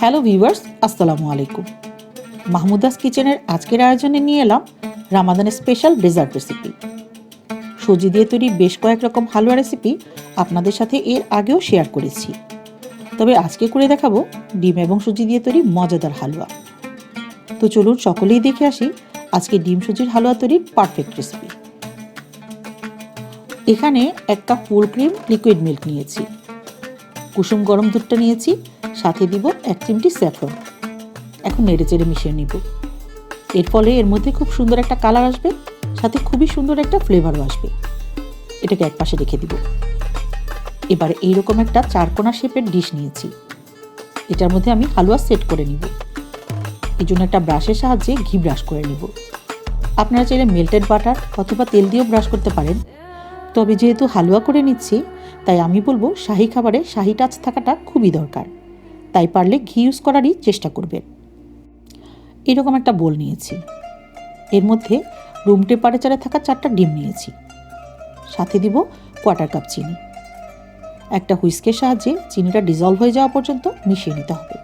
Hello viewers, আসসালামু আলাইকুম। মাহমুদাস কিচেনের আজকের আয়োজনে নিয়ে এলাম রামাদানের স্পেশাল ডেজার্ট রেসিপি। সুজি দিয়ে তৈরি বেশ কয়েক রকম হালুয়া রেসিপি আপনাদের সাথে এর আগেও শেয়ার করেছি। তবে আজকে করে দেখাবো ডিম এবং সুজি দিয়ে তৈরি মজাদার হালুয়া। তো চলুন সকলেই দেখে আসি আজকে ডিম সুজির হালুয়া তৈরির পারফেক্ট রেসিপি এখানে এক cup full cream liquid milk নিয়েছি। কুসুম গরম দুধটা নিয়েছি, সাথে দিব এক চিমটি স্যাফরন। এখন নেড়ে চেড়ে মিশিয়ে নিব। এর ফলে এর মধ্যে খুব সুন্দর একটা কালার আসবে, সাথে খুবই সুন্দর একটা ফ্লেভারও আসবে। এটাকে এক পাশে রেখে দিব। এবার এইরকম একটা চারকোনা শেপের ডিশ নিয়েছি। এটার মধ্যে আমি হালুয়া সেট করে নিব। এই জন্য একটা ব্রাশের সাহায্যে ঘি ব্রাশ করে নিব। আপনারা চাইলে মেল্টেড বাটার অথবা তেল দিয়েও ব্রাশ করতে পারেন। তবে যেহেতু হালুয়া করে নিচ্ছি তাই আমি বলব শাহি খাবারে শাহি টাচ থাকাটা খুবই দরকার। তাই পারলে ঘি ইউজ করারই চেষ্টা করবেন। এরকম একটা বোল নিয়েছি। এর মধ্যে রুম টেম্পারেচারে থাকা চারটা ডিম নিয়েছি। সাথে দিব কোয়ার্টার কাপ চিনি। একটা হুইস্কের সাহায্যে চিনিটা ডিজলভ হয়ে যাওয়া পর্যন্ত মিশিয়ে নিতে হবে।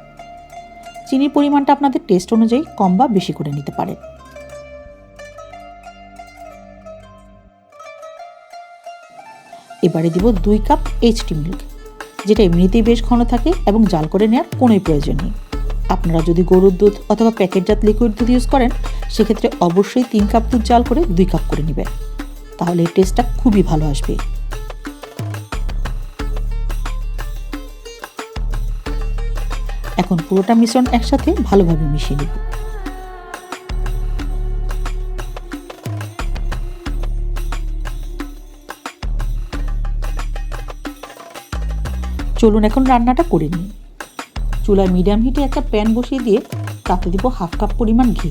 চিনির পরিমাণটা আপনাদের টেস্ট অনুযায়ী কম বা বেশি করে নিতে পারেন। এবারে দিব দুই কাপ এইচটি মিল্ক যেটা এমনিতেই বেশ ঘন থাকে এবং জাল করে নেওয়ার কোনোই প্রয়োজন নেই। আপনারা যদি গরুর দুধ অথবা প্যাকেটজাত লিকুইড দুধ ইউজ করেন, সেক্ষেত্রে অবশ্যই তিন কাপ দুধ জাল করে দুই কাপ করে নেবেন। তাহলে এর টেস্টটা খুবই ভালো আসবে। এখন পুরোটা মিশ্রণ একসাথে ভালোভাবে মিশিয়ে নেব। চলুন এখন রান্নাটা করে নিই। চুলায় মিডিয়াম হিটে একটা প্যান বসিয়ে দিয়ে তাতে দিব হাফ কাপ পরিমাণ ঘি।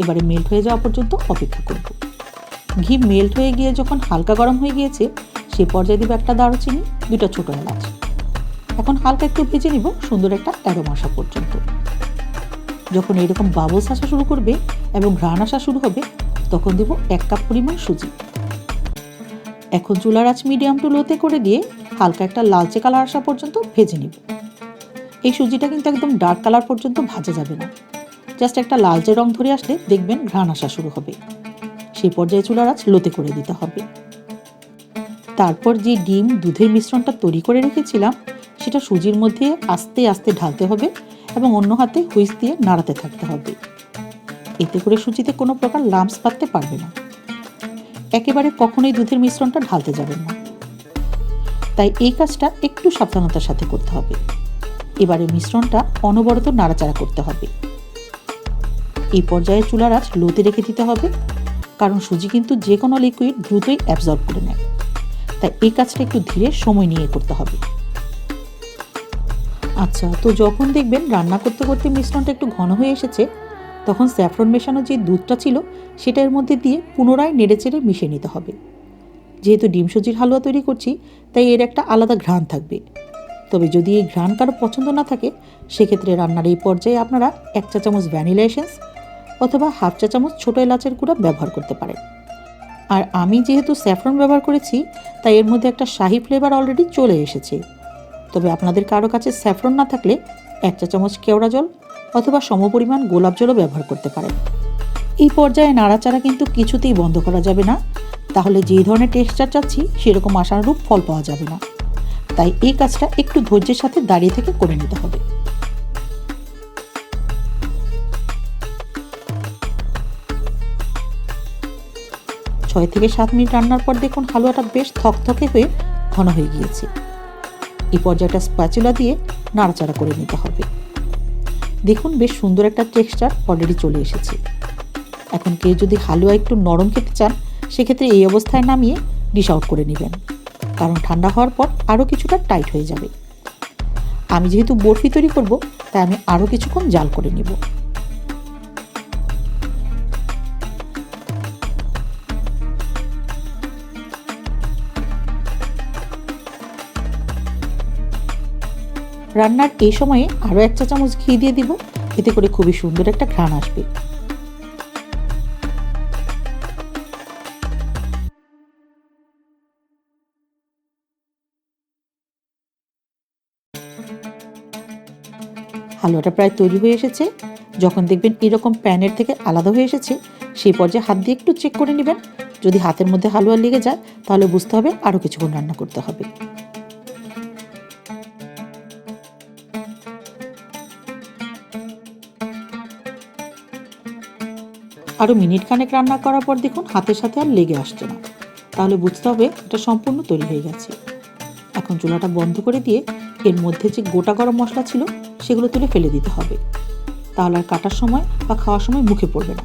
এবারে মেল্ট হয়ে যাওয়া পর্যন্ত অপেক্ষা করব। ঘি মেল্ট হয়ে গিয়ে যখন হালকা গরম হয়ে গিয়েছে, সে পর্যায়ে দিব একটা দারুচিনি, দুটা ছোট এলাচ। এখন হালকা একটু ভেজে নিব সুন্দর একটা তেরো আসা পর্যন্ত। যখন এরকম বাবলস আসা শুরু করবে এবং ঘ্রাণ আসা শুরু হবে, তখন দিব এক কাপ পরিমাণ সুজি। এখন চুলার আঁচ মিডিয়াম টু লোতে করে দিয়ে হালকা একটা লালচে কালার আসা পর্যন্ত ভেজে নিব। এই সুজিটা কিন্তু একদম ডার্ক কালার পর্যন্ত ভাজা যাবে না। জাস্ট একটা লালচে রং ধরে আসলে দেখবেন ঘ্রাণ আসা শুরু হবে। সেই পর্যায়ে চুলার আঁচ লোতে করে দিতে হবে। তারপর যে ডিম দুধের মিশ্রণটা তৈরি করে রেখেছিলাম, সেটা সুজির মধ্যে আস্তে আস্তে ঢালতে হবে এবং অন্য হাতে হুইস দিয়ে নাড়াতে থাকতে হবে। এতে করে সুজিতে কোনো প্রকার লাম্পস পাততে পারবে না। একেবারে কখনোই দুধের মিশ্রণটা ঢালতে যাবেন না। তাই এই কাজটা একটু সাবধানতার সাথে করতে হবে। এবারে মিশ্রণটা অনবরত নাড়াচাড়া করতে হবে। এই পর্যায়ে চুলার আঁচ লোতে রেখে দিতে হবে, কারণ সুজি কিন্তু যে কোনো লিকুইড দ্রুতই অ্যাবজর্ব করে নেয়। তাই এই কাজটা একটু ধীরে সময় নিয়ে করতে হবে। আচ্ছা তো যখন দেখবেন রান্না করতে করতে মিশ্রণটা একটু ঘন হয়ে এসেছে, তখন স্যাফরন মেশানো যে দুধটা ছিল, সেটা এর মধ্যে দিয়ে পুনরায় নেড়েচেড়ে মিশিয়ে নিতে হবে। যেহেতু ডিম সুজির হালুয়া তৈরি করছি, তাই এর একটা আলাদা ঘ্রাণ থাকবে। তবে যদি এই ঘ্রাণ কারও পছন্দ না থাকে, সেক্ষেত্রে রান্নার এই পর্যায়ে আপনারা এক চা চামচ ভ্যানিলা এসেন্স অথবা হাফ চা চামচ ছোটো এলাচের গুঁড়া ব্যবহার করতে পারেন। আর আমি যেহেতু স্যাফরন ব্যবহার করেছি, তাই এর মধ্যে একটা শাহি ফ্লেভার অলরেডি চলে এসেছে। তবে আপনাদের কারও কাছে স্যাফরন না থাকলে এক চা চামচ কেওড়া জল অথবা সমপরিমাণ গোলাপ জলও ব্যবহার করতে পারেন। এই পর্যায়ে নাড়াচাড়া কিন্তু কিছুতেই বন্ধ করা যাবে না। তাহলে যেই ধরনের টেক্সচার চাচ্ছি, সেরকম আশানুরূপ ফল পাওয়া যাবে না। তাই এই কাজটা একটু ধৈর্যের সাথে দাঁড়িয়ে থেকে করে নিতে হবে। ছয় থেকে সাত মিনিট রান্নার পর দেখুন হালুয়াটা বেশ থকথকে হয়ে ঘন হয়ে গিয়েছে। এই পর্যায়টা স্প্যাচুলা দিয়ে নাড়াচাড়া করে নিতে হবে। দেখুন বেশ সুন্দর একটা টেক্সচার অলরেডি চলে এসেছে। এখন কেউ যদি হালুয়া একটু নরম খেতে চান সেক্ষেত্রে এই অবস্থায় নামিয়ে ডিশ আউট করে নেবেন। কারণ ঠান্ডা হওয়ার পর আরও কিছুটা টাইট হয়ে যাবে। আমি যেহেতু বরফি তৈরি করব, তাই আমি আরও কিছুক্ষণ জাল করে নিব। রান্নার এই সময়ে আরও এক চা চামচ ঘি দিয়ে দিব, এতে করে খুবই সুন্দর একটা ঘ্রাণ আসবে। হালুয়াটা প্রায় তৈরি হয়ে এসেছে। যখন দেখবেন এরকম প্যানের থেকে আলাদা হয়ে এসেছে, সেই পর্যায়ে হাত দিয়ে একটু চেক করে নেবেন। যদি হাতের মধ্যে হালুয়া লেগে যায়, তাহলে বুঝতে হবে আরও কিছুক্ষণ রান্না করতে হবে। আরও মিনিট খানেক রান্না করার পর দেখুন হাতের সাথে আর লেগে আসছে না। তাহলে বুঝতে হবে এটা সম্পূর্ণ তৈরি হয়ে গেছে। এখন চুলাটা বন্ধ করে দিয়ে এর মধ্যে যে গোটা গরম মশলা ছিল সেগুলো তুলে ফেলে দিতে হবে। তাহলে আর কাটার সময় বা খাওয়ার সময় মুখে পড়বে না।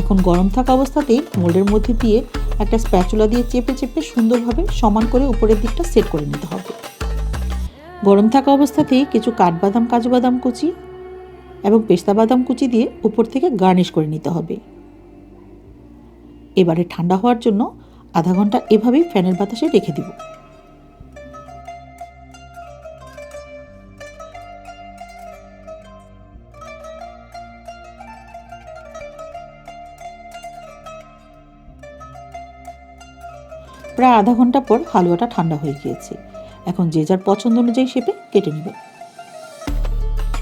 এখন গরম থাকা অবস্থাতেই মোল্ডের মধ্যে দিয়ে একটা স্প্যাচুলা দিয়ে চেপে চেপে সুন্দরভাবে সমান করে উপরের দিকটা সেট করে নিতে হবে। গরম থাকা অবস্থাতেই কিছু কাঠবাদাম কাজু বাদাম কুচি এবং পেস্তা বাদাম কুচি দিয়ে উপর থেকে গার্নিশ করে নিতে হবে। এবারে ঠান্ডা হওয়ার জন্য আধা ঘণ্টা এভাবেই ফ্যানের বাতাসে রেখে দিব। প্রায় আধা ঘণ্টা পর হালুয়াটা ঠান্ডা হয়ে গিয়েছে। এখন যে যার পছন্দ অনুযায়ী শেপে কেটে নেবে।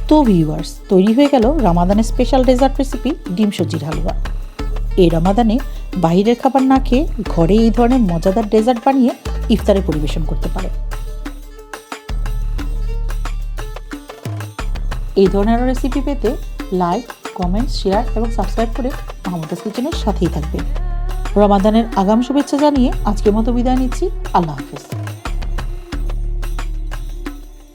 তো ভিউয়ার্স তৈরি হয়ে গেল রামাদানের স্পেশাল ডেজার্ট রেসিপি ডিম সবজির হালুয়া। এই রামাদানে বাইরের খাবার না খেয়ে ঘরে এই ধরনের মজাদার ডেজার্ট বানিয়ে ইফতারে পরিবেশন করতে পারে। এই ধরনের রেসিপি পেতে লাইক কমেন্ট শেয়ার এবং সাবস্ক্রাইব করে মাহমুদাস কিচেনের সাথেই থাকবেন। রমাদানের আগাম শুভেচ্ছা জানিয়ে আজকের মতো বিদায় নিচ্ছি। আল্লাহ হাফেজ।